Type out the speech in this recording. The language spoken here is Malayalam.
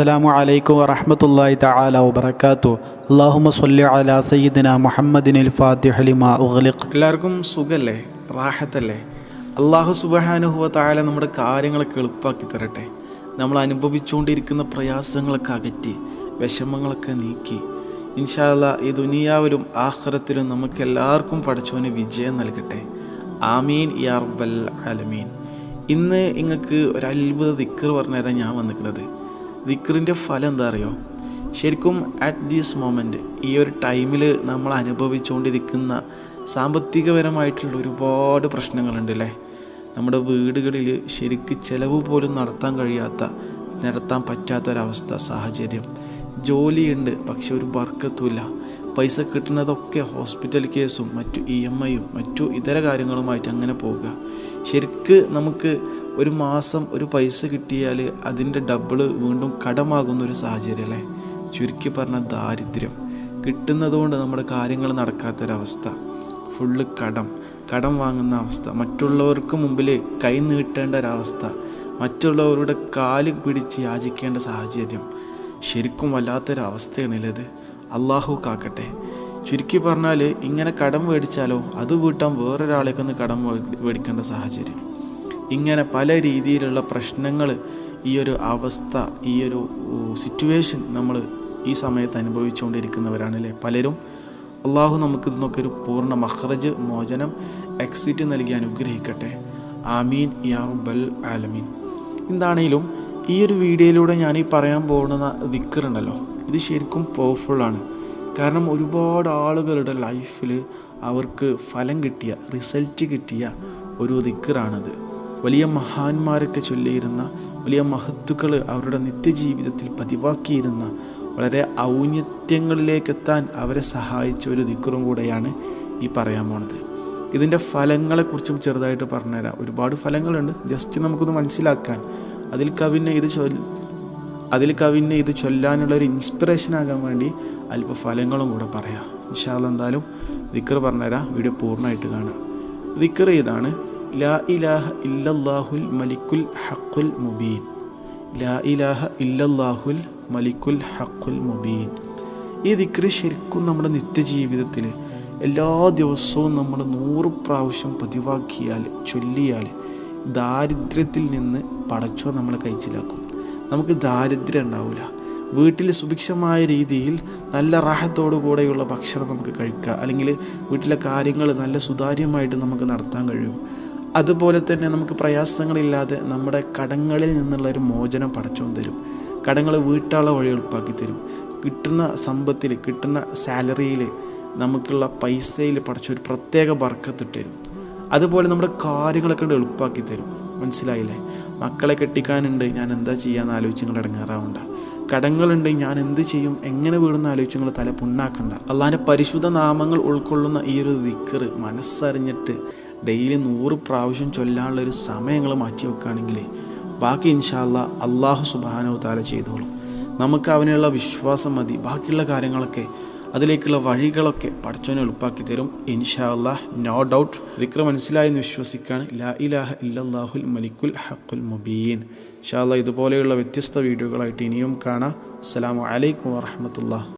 അസ്സലാമു അലൈക്കും വറഹ്മത്തുള്ളാഹി തആല വബറകാതുഹു. അല്ലാഹുമ്മ സ്വല്ലി അലാ സയ്യിദിന മുഹമ്മദിനിൽ ഫാത്തിഹ ലിമാ ഉഗ്ലിഖ്. എല്ലാവർക്കും സുഖല്ലേ? റാഹത്തല്ലേ? അള്ളാഹു സുബഹാനുഹുവ താല നമ്മുടെ കാര്യങ്ങളൊക്കെ എളുപ്പമാക്കി തരട്ടെ. നമ്മൾ അനുഭവിച്ചുകൊണ്ടിരിക്കുന്ന പ്രയാസങ്ങളൊക്കെ അകറ്റി വിഷമങ്ങളൊക്കെ നീക്കി. ഇൻഷാല്ല ഈ ദുനിയാവിലും ആഹ്റത്തിലും നമുക്ക് എല്ലാവർക്കും പഠിച്ചവന് വിജയം നൽകട്ടെ. ആമീൻ യാ റബ്ബൽ ആലമീൻ. ഇന്ന് നിങ്ങൾക്ക് ഒരു അത്ഭുത ദിക്കർ പറഞ്ഞുതരാൻ ഞാൻ വന്നിട്ടുള്ളത് ദിക്കറിന്റെ ഫലം എന്താ അറിയോ? ശരിക്കും അറ്റ് ദീസ് മൊമെന്റ് ഈ ഒരു ടൈമിൽ നമ്മൾ അനുഭവിച്ചുകൊണ്ടിരിക്കുന്ന സാമ്പത്തികപരമായിട്ടുള്ള ഒരുപാട് പ്രശ്നങ്ങളുണ്ട് അല്ലേ നമ്മുടെ വീടുകളിൽ ശരിക്ക് ചിലവ് പോലും നടത്താൻ കഴിയാത്ത നടത്താൻ പറ്റാത്തൊരവസ്ഥ സാഹചര്യം. ജോലിയുണ്ട് പക്ഷെ ഒരു ബർക്കത്തുമില്ല പൈസ കിട്ടുന്നതൊക്കെ ഹോസ്പിറ്റൽ കേസും മറ്റു ഇ എം ഐയും മറ്റു ഇതര കാര്യങ്ങളുമായിട്ട് അങ്ങനെ പോവുക ശരിക്ക് നമുക്ക് ഒരു മാസം ഒരു പൈസ കിട്ടിയാൽ അതിന്റെ ഡബിൾ വീണ്ടും കടമാകുന്ന ഒരു സാഹചര്യം അല്ലേ? ചുരുക്കി പറഞ്ഞ ദാരിദ്ര്യം. കിട്ടുന്നതുകൊണ്ട് നമ്മുടെ കാര്യങ്ങൾ നടക്കാത്തൊരവസ്ഥ. ഫുള്ള് കടം. കടം വാങ്ങുന്ന അവസ്ഥ. മറ്റുള്ളവർക്ക് മുമ്പിൽ കൈ നീട്ടേണ്ട ഒരവസ്ഥ. മറ്റുള്ളവരുടെ കാൽ പിടിച്ച് യാചിക്കേണ്ട സാഹചര്യം. ശരിക്കും വല്ലാത്തൊരവസ്ഥയാണില്ലത് അള്ളാഹു കാക്കട്ടെ. ചുരുക്കി പറഞ്ഞാൽ ഇങ്ങനെ കടം മേടിച്ചാലോ അത് വീട്ടാൻ വേറൊരാളേക്കൊന്ന് കടം മേടിക്കേണ്ട സാഹചര്യം. ഇങ്ങനെ പല രീതിയിലുള്ള പ്രശ്നങ്ങൾ ഈ ഒരു അവസ്ഥ ഈ ഒരു സിറ്റുവേഷൻ നമ്മൾ ഈ സമയത്ത് അനുഭവിച്ചുകൊണ്ടിരിക്കുന്നവരാണല്ലേ പലരും. അള്ളാഹു നമുക്ക് ഇതിനൊക്കെ ഒരു പൂർണ മഹ്റജ് മോചനം എക്സിറ്റ് നൽകി അനുഗ്രഹിക്കട്ടെ. ആമീൻ. യാ റബ്ബൽ ആലമീൻ. എന്താണേലും ഈ ഒരു വീഡിയോയിലൂടെ ഞാൻ ഈ പറയാൻ പോകുന്ന ദിക്കറുണ്ടല്ലോ ഇത് ശരിക്കും പവർഫുള്ളാണ് കാരണം ഒരുപാട് ആളുകളുടെ ലൈഫിൽ അവർക്ക് ഫലം കിട്ടിയ റിസൾട്ട് കിട്ടിയ ഒരു ദിക്കറാണത്. വലിയ മഹാന്മാരൊക്കെ ചൊല്ലിയിരുന്ന വലിയ മഹത്തുക്കൾ അവരുടെ നിത്യജീവിതത്തിൽ പതിവാക്കിയിരുന്ന വളരെ ഔന്നത്യങ്ങളിലേക്കെത്താൻ അവരെ സഹായിച്ച ഒരു ദിക്കറും കൂടെയാണ് ഈ പറയാൻ പോണത്. ഇതിന്റെ ഫലങ്ങളെക്കുറിച്ചും ചെറുതായിട്ട് പറഞ്ഞുതരാം. ഒരുപാട് ഫലങ്ങളുണ്ട്. ജസ്റ്റ് നമുക്കൊന്ന് മനസ്സിലാക്കാൻ. അതിൽ കവിനെ ഇത് അതിൽ കവിനെ ഇത് ചൊല്ലാനുള്ള ഒരു ഇൻസ്പിറേഷൻ ആകാൻ വേണ്ടി അല്പ ഫലങ്ങളും കൂടെ പറയാം. ഇൻഷാല്ല എന്തായാലും ദിക്കർ പറഞ്ഞുതരാം. വീഡിയോ പൂർണമായിട്ട് കാണാം ദിക്കർ ഇതാണ് ലാ ഇലാഹ ഇല്ലല്ലാഹുൽ മലിക്കുൽ ഹക്കുൽ മുബീൻ. ലാ ഇലാഹ ഇല്ലല്ലാഹുൽ മലിക്കുൽ ഹക്കുൽ മുബീൻ. ഈ ദിക്കർ ശരിക്കും നമ്മുടെ നിത്യജീവിതത്തിൽ എല്ലാ ദിവസവും നമ്മൾ നൂറ് പ്രാവശ്യം പതിവാക്കിയാൽ ചൊല്ലിയാൽ ദാരിദ്ര്യത്തിൽ നിന്ന് പടച്ചോ നമ്മളെ കഴിച്ചിലാക്കും നമുക്ക് ദാരിദ്ര്യം ഉണ്ടാവില്ല വീട്ടിൽ സുഭിക്ഷമായ രീതിയിൽ നല്ല റാഹത്തോടു കൂടെയുള്ള ഭക്ഷണം നമുക്ക് കഴിക്കുക. അല്ലെങ്കിൽ വീട്ടിലെ കാര്യങ്ങൾ നല്ല സുതാര്യമായിട്ട് നമുക്ക് നടത്താൻ കഴിയും. അതുപോലെ തന്നെ നമുക്ക് പ്രയാസങ്ങളില്ലാതെ നമ്മുടെ കടങ്ങളിൽ നിന്നുള്ള ഒരു മോചനം പടച്ചോൻ തരും. കടങ്ങൾ വീട്ടാളെ വഴി എളുപ്പാക്കി തരും. കിട്ടുന്ന സമ്പത്തിൽ കിട്ടുന്ന സാലറിയിൽ നമുക്കുള്ള പൈസയിൽ പടച്ചൊരു പ്രത്യേക ബർക്കത്തിട്ട് തരും. അതുപോലെ നമ്മുടെ കാര്യങ്ങളൊക്കെ എളുപ്പാക്കി തരും. മനസ്സിലായില്ലേ? മക്കളെ കെട്ടിക്കാനുണ്ട്. ഞാൻ എന്താ ചെയ്യാന്ന് ആലോചിച്ച് നിങ്ങൾ ഇടങ്ങാറാവണ്ട. കടങ്ങളുണ്ട്. ഞാൻ എന്ത് ചെയ്യും? എങ്ങനെ വീടുന്ന ആലോചിച്ച് നിങ്ങൾ തല പുണ്ണാക്കണ്ട? അള്ളാന്റെ പരിശുദ്ധ നാമങ്ങൾ ഉൾക്കൊള്ളുന്ന ഈ ഒരു ദിക്കറ് മനസ്സറിഞ്ഞിട്ട് ഡെയിലി നൂറ് പ്രാവശ്യം ചൊല്ലാനുള്ള ഒരു സമയങ്ങൾ മാറ്റി വെക്കുകയാണെങ്കിൽ ബാക്കി ഇൻഷാല്ല അള്ളാഹു സുബാനോ താല ചെയ്തോളും. നമുക്ക് അവനുള്ള വിശ്വാസം മതി. ബാക്കിയുള്ള കാര്യങ്ങളൊക്കെ അതിലേക്കുള്ള വഴികളൊക്കെ പഠിച്ചോനെ എളുപ്പാക്കി തരും. ഇൻഷാ അല്ലാഹ് നോ ഡൗട്ട് വിക്രം മനസ്സിലായെന്ന് വിശ്വസിക്കുകയാണ് ലാ ഇലാഹ ഇല്ലാഹുൽ മലിക്കുൽ ഹക്കുൽ മുബീൻ. ഇൻഷാ അല്ലാഹ് ഇതുപോലെയുള്ള വ്യത്യസ്ത വീഡിയോകളായിട്ട് ഇനിയും കാണാം. അസ്സാം വലൈക്കും വറഹമത്തുള്ള